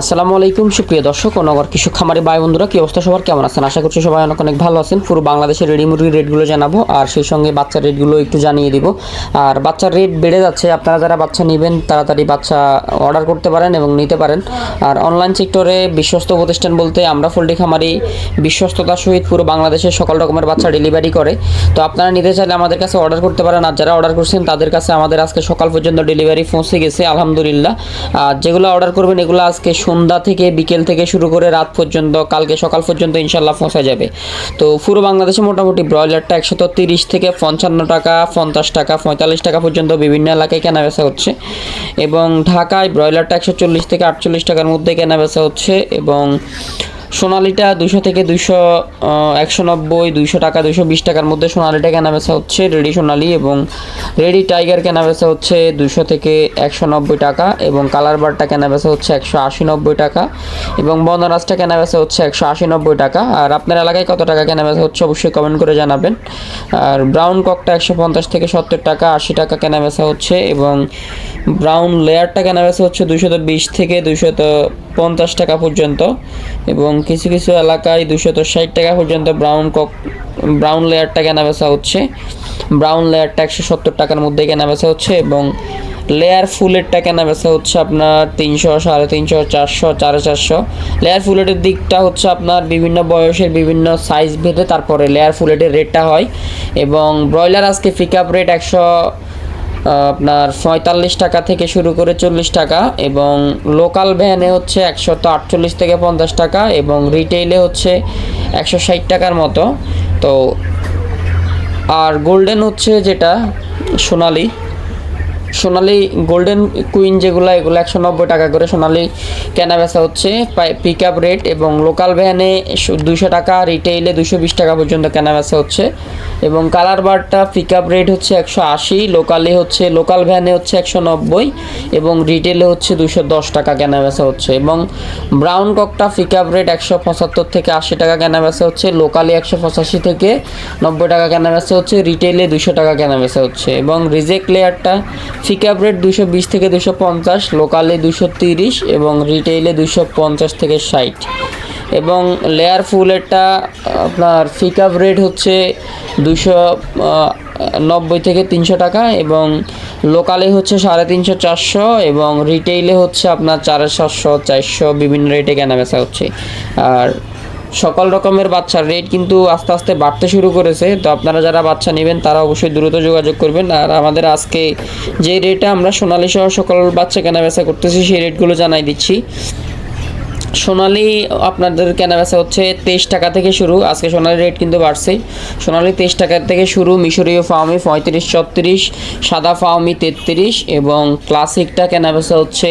আসসালামু আলাইকুম, সুপ্রিয় দর্শক ও নগর কৃষক খামারি ভাই বন্ধুরা, কি অবস্থা সবার? কেমন আছেন? আশা করছি সবাই অনেক অনেক ভালো আছেন। পুরো বাংলাদেশের রেডি মুরগির রেটগুলো জানাব আর সেই সঙ্গে বাচ্চার রেটগুলো একটু জানিয়ে দিব। আর বাচ্চার রেট বেড়ে যাচ্ছে, আপনারা যারা বাচ্চা নেবেন, তাড়াতাড়ি বাচ্চা অর্ডার করতে পারেন এবং নিতে পারেন। আর অনলাইন সেক্টরে বিশ্বস্ত প্রতিষ্ঠান বলতে আমরা পোল্ট্রি খামারি বিশ্বস্ততার সহিত পুরো বাংলাদেশের সকল রকমের বাচ্চা ডেলিভারি করে। তো আপনারা নিতে চাইলে আমাদের কাছে অর্ডার করতে পারেন আর যারা অর্ডার করছেন, তাদের কাছে আমাদের আজকে সকাল পর্যন্ত ডেলিভারি পৌঁছে গেছে, আলহামদুলিল্লাহ। আর যেগুলো অর্ডার করবেন, এগুলো আজকে সন্ধ্যা থেকে বিকেল থেকে শুরু করে রাত পর্যন্ত, কালকে সকাল পর্যন্ত ইনশাল্লাহ ফসা যাবে। তো পুরো বাংলাদেশে মোটামুটি ব্রয়লারটা একশত তিরিশ থেকে পঞ্চান্ন টাকা, পঞ্চাশ টাকা, পঁয়তাল্লিশ টাকা পর্যন্ত বিভিন্ন এলাকায় কেনা বেচা হচ্ছে। এবং ঢাকায় ব্রয়লারটা একশো চল্লিশ থেকে আটচল্লিশ টাকার মধ্যে কেনা বেচা হচ্ছে এবং সোনালিটা দুশো থেকে দুশো একশো নব্বই, দুইশো টাকা দুশো বিশ টাকার মধ্যে সোনালিটা কেনা বেচা হচ্ছে রেডি সোনালি এবং রেডি টাইগার কেনা বেচা হচ্ছে দুশো থেকে একশো নব্বই টাকা এবং কালার বারটা কেনা বেচা হচ্ছে একশো আশি নব্বই টাকা এবং বনরাজটা কেনা বেচা হচ্ছে একশো আশি নব্বই টাকা। আর আপনার এলাকায় কত টাকা কেনা বেচা হচ্ছে অবশ্যই কমেন্ট করে জানাবেন। আর ব্রাউন ককটা একশো পঞ্চাশ থেকে সত্তর টাকা, আশি টাকা কেনা বেচা হচ্ছে এবং ব্রাউন লেয়ারটা কেনা বেচা হচ্ছে দুশত বিশ থেকে দুশত পঞ্চাশ টাকা পর্যন্ত এবং কিছু কিছু এলাকায় দুশত ষাট টাকা পর্যন্ত ব্রাউন কক ব্রাউন লেয়ারটা কেনা বেচা হচ্ছে। ব্রাউন লেয়ারটা একশো সত্তর টাকার মধ্যে কেনা বেচা হচ্ছে এবং লেয়ার ফুলেরটা কেনা বেচা হচ্ছে আপনার তিনশো, সাড়ে তিনশো, চারশো সাড়ে চারশো। লেয়ার ফুলেটের দিকটা হচ্ছে আপনার বিভিন্ন বয়সের বিভিন্ন সাইজ ভেদে তারপরে লেয়ার ফুলেটের রেটটা হয় এবং ব্রয়লার আজকে পিক আপ রেট একশো আপনার পঁয়তাল্লিশ টাকা থেকে শুরু করে চল্লিশ টাকা এবং লোকাল ভ্যানে হচ্ছে একশত আটচল্লিশ থেকে পঞ্চাশ টাকা এবং রিটেইলে হচ্ছে একশো ষাট টাকার মতো। তো আর গোল্ডেন হচ্ছে যেটা, সোনালি। সোনালি গোল্ডেন কুইন যেগুলো, এগুলো একশো নব্বই টাকা করে সোনালি কেনা বেচা হচ্ছে। পিক আপ রেট এবং লোকাল ভ্যানে দুশো টাকা, রিটেইলে দুশো বিশ টাকা পর্যন্ত কেনা বেচা হচ্ছে। এবং কালার বারটা পিক আপ রেট হচ্ছে একশো আশি লোকালে হচ্ছে লোকাল ভ্যানে হচ্ছে একশো নব্বই এবং রিটেলে হচ্ছে দুশো দশ টাকা কেনা বেচা হচ্ছে এবং ব্রাউন ককটা পিক আপ রেট একশো পঁচাত্তর থেকে আশি টাকা কেনা বেচা হচ্ছে লোকালে একশো পঁচাশি থেকে নব্বই টাকা কেনা বেচা হচ্ছে রিটেলে দুশো টাকা কেনা বেচা হচ্ছে এবং রিজেক্ট লেয়ারটা পিক ফিকাপ রেট দুশো বিশ থেকে দুশো পঞ্চাশ লোকালে দুশো তিরিশ এবং রিটেইলে দুশো পঞ্চাশ থেকে ষাট। এবং লেয়ার ফুলেরটা আপনার ফিকাপ রেট হচ্ছে দুশো নব্বই থেকে তিনশো টাকা এবং লোকালে হচ্ছে সাড়ে তিনশো, চারশো এবং রিটেইলে হচ্ছে আপনার চারে সাতশো, চারশো বিভিন্ন রেটে কেনা বেচা হচ্ছে। আর সকল রকমের বাচ্চার রেট কিন্তু আস্তে আস্তে বাড়তে শুরু করেছে। তো আপনারা যারা বাচ্চা নেবেন, তারা অবশ্যই দ্রুত যোগাযোগ করবেন। আর আমাদের আজকে যে রেটে আমরা সোনালি সহ সকল বাচ্চা কেনা বেচা করতেছি, সেই রেটগুলো জানাই দিচ্ছি। সোনালি আপনাদের কেনা বেচা হচ্ছে তেইশ টাকা থেকে শুরু। আজকে সোনালি রেট কিন্তু বাড়ছে। সোনালি তেইশ টাকা থেকে শুরু, মিশরীয় ফার্মি পঁয়ত্রিশ, ছত্রিশ, সাদা ফার্মি তেত্রিশ এবং ক্লাসিকটা কেনা বেচা হচ্ছে।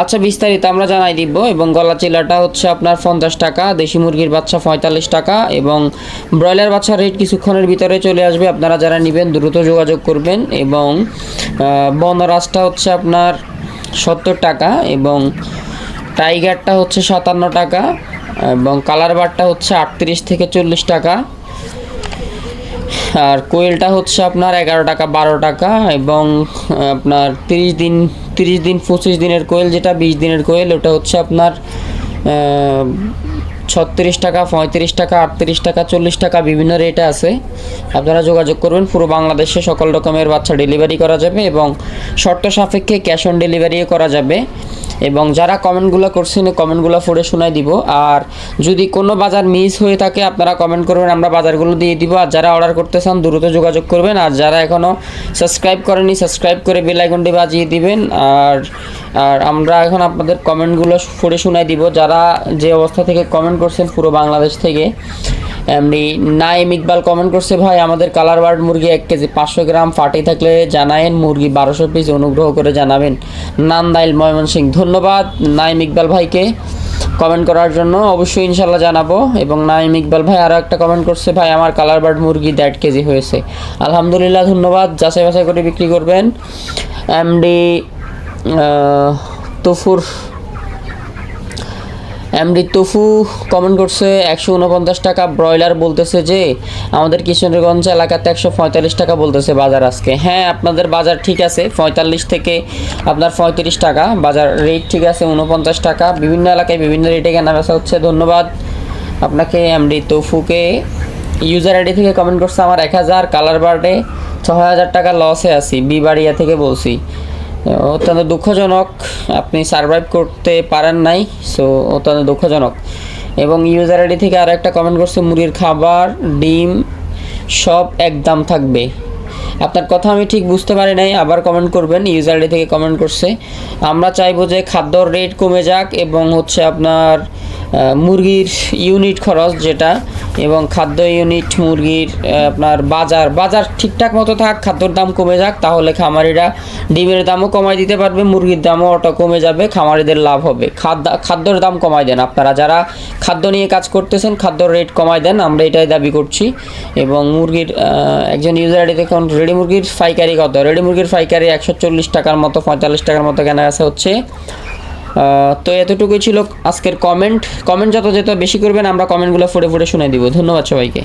আচ্ছা বিস্তারিত আমরা জানাই দিব এবং গলা চিলাটা হচ্ছে আপনার পঞ্চাশ টাকা, দেশি মুরগির বাচ্চা পঁয়তাল্লিশ টাকা এবং ব্রয়লার বাচ্চার রেট কিছুক্ষণের ভিতরে চলে আসবে। আপনারা যারা নেবেন দ্রুত যোগাযোগ করবেন এবং বনরাজটা হচ্ছে আপনার সত্তর টাকা এবং টাইগারটা হচ্ছে সাতান্ন টাকা এবং কালার বারটা হচ্ছে আটত্রিশ থেকে চল্লিশ টাকা। আর কোয়েলটা হচ্ছে আপনার এগারো টাকা, বারো টাকা এবং আপনার তিরিশ দিন তিরিশ দিন, পঁচিশ দিনের কোয়েল যেটা, বিশ দিনের কোয়েল, ওটা হচ্ছে আপনার ছত্রিশ টাকা, পঁয়ত্রিশ টাকা, আটত্রিশ টাকা, চল্লিশ টাকা বিভিন্ন রেটে আছে। আপনারা যোগাযোগ করবেন, পুরো বাংলাদেশে সকল রকমের বাচ্চা ডেলিভারি করা যাবে এবং শর্ত সাপেক্ষে ক্যাশ অন ডেলিভারিও করা যাবে। এবং যারা কমেন্টগুলো করছেন কমেন্টগুলো পড়ে শোনায় দিব। আর যদি কোনো বাজার মিস হয়ে থাকে, আপনারা কমেন্ট করবেন, আমরা বাজারগুলো দিয়ে দিব। আর যারা অর্ডার করতে চান, দ্রুত যোগাযোগ করবেন। আর যারা এখনও সাবস্ক্রাইব করেনি সাবস্ক্রাইব করে বেল আইকনটি বাজিয়ে দিবেন। আর আর আমরা এখন আপনাদের কমেন্টগুলো পড়ে শোনায় দিব। যারা যে অবস্থা থেকে কমেন্ট করছেন, পুরো বাংলাদেশ থেকে। এমনি নাইম ইকবাল কমেন্ট করছে, ভাই, আমাদের কালার বার্ড মুরগি এক কেজি পাঁচশো গ্রাম, ফাটি থাকলে জানায়েন, মুরগি বারোশো পিস অনুগ্রহ করে জানাবেন। নান্দাইল ময়মনসিং ধন্যবাদ। নাইম ইকবাল ভাইকে কমেন্ট করার জন্য অবশ্যই ইনশাল্লাহ জানাব। এবং নাইম ইকবাল ভাই আরও একটা কমেন্ট করছে, ভাই, আমার কালার বার্ড মুরগি দেড় কেজি হয়েছে। আলহামদুলিল্লাহ, ধন্যবাদ। যাচাই বাছাই করে বিক্রি করবেন। এমডি তফুর এমডি তফু কমেন্ট করছে, একশো উনপঞ্চাশ টাকা ব্রয়লার বলতেছে যে, আমাদের কিশোরগঞ্জ এলাকাতে একশো পঁয়তাল্লিশ টাকা বলতেছে বাজার আজকে। হ্যাঁ আপনাদের বাজার ঠিক আছে, পঁয়তাল্লিশ থেকে আপনার পঁয়ত্রিশ টাকা, বাজার রেট ঠিক আছে উনপঞ্চাশ টাকা। বিভিন্ন এলাকায় বিভিন্ন রেটে কেনা বেচা হচ্ছে, ধন্যবাদ। আপনাকে এমডি তফুকে ইউজার আইডি থেকে কমেন্ট করছে, আমার এক হাজার কালার বার্ডে ছয় হাজার টাকা লসে আছি, বিবাড়িয়া থেকে বলছি। অত্যন্ত দুঃখজনক। আপনি সার্ভাইভ করতে পারেন নাই সো অত্যন্ত দুঃখজনক। এবং ইউজার আইডি থেকে আর একটা কমেন্ট করছে মুরগির খাবার, ডিম, সব একদম থাকবে। আপনার কথা আমি ঠিক বুঝতে পারি নাই, আবার কমেন্ট করবেন ইউজার আইডি থেকে কমেন্ট করছে। আমরা চাইব যে খাদ্যর রেট কমে যাক এবং হচ্ছে আপনার মুরগির ইউনিট খরচ যেটা এবং খাদ্য ইউনিট মুরগির আপনার বাজার বাজার ঠিকঠাক মতো থাক, খাদ্যর দাম কমে যাক, তাহলে খামারিরা ডিমের দামও কমায় দিতে পারবে, মুরগির দামও অটো কমে যাবে, খামারিদের লাভ হবে। খাদ্য, খাদ্যর দাম কমায় দেন আপনারা। যারা খাদ্য নিয়ে কাজ করতেছেন, খাদ্যর রেট কমায় দেন, আমরা এটাই দাবি করছি। এবং মুরগির একজন ইউজার আইডি দেখুন রেডি মুরগির পাইকারি কত? রেডি মুরগির পাইকারি একশো চল্লিশ টাকার মতো, পঁয়তাল্লিশ টাকার মতো কেনা বেচা হচ্ছে। তো এতটুকুই ছিল আজকের কমেন্ট কমেন্ট যত যত বেশি করবেন, আমরা কমেন্টগুলো ফুটে ফুটে শুনে দিব। ধন্যবাদ সবাইকে।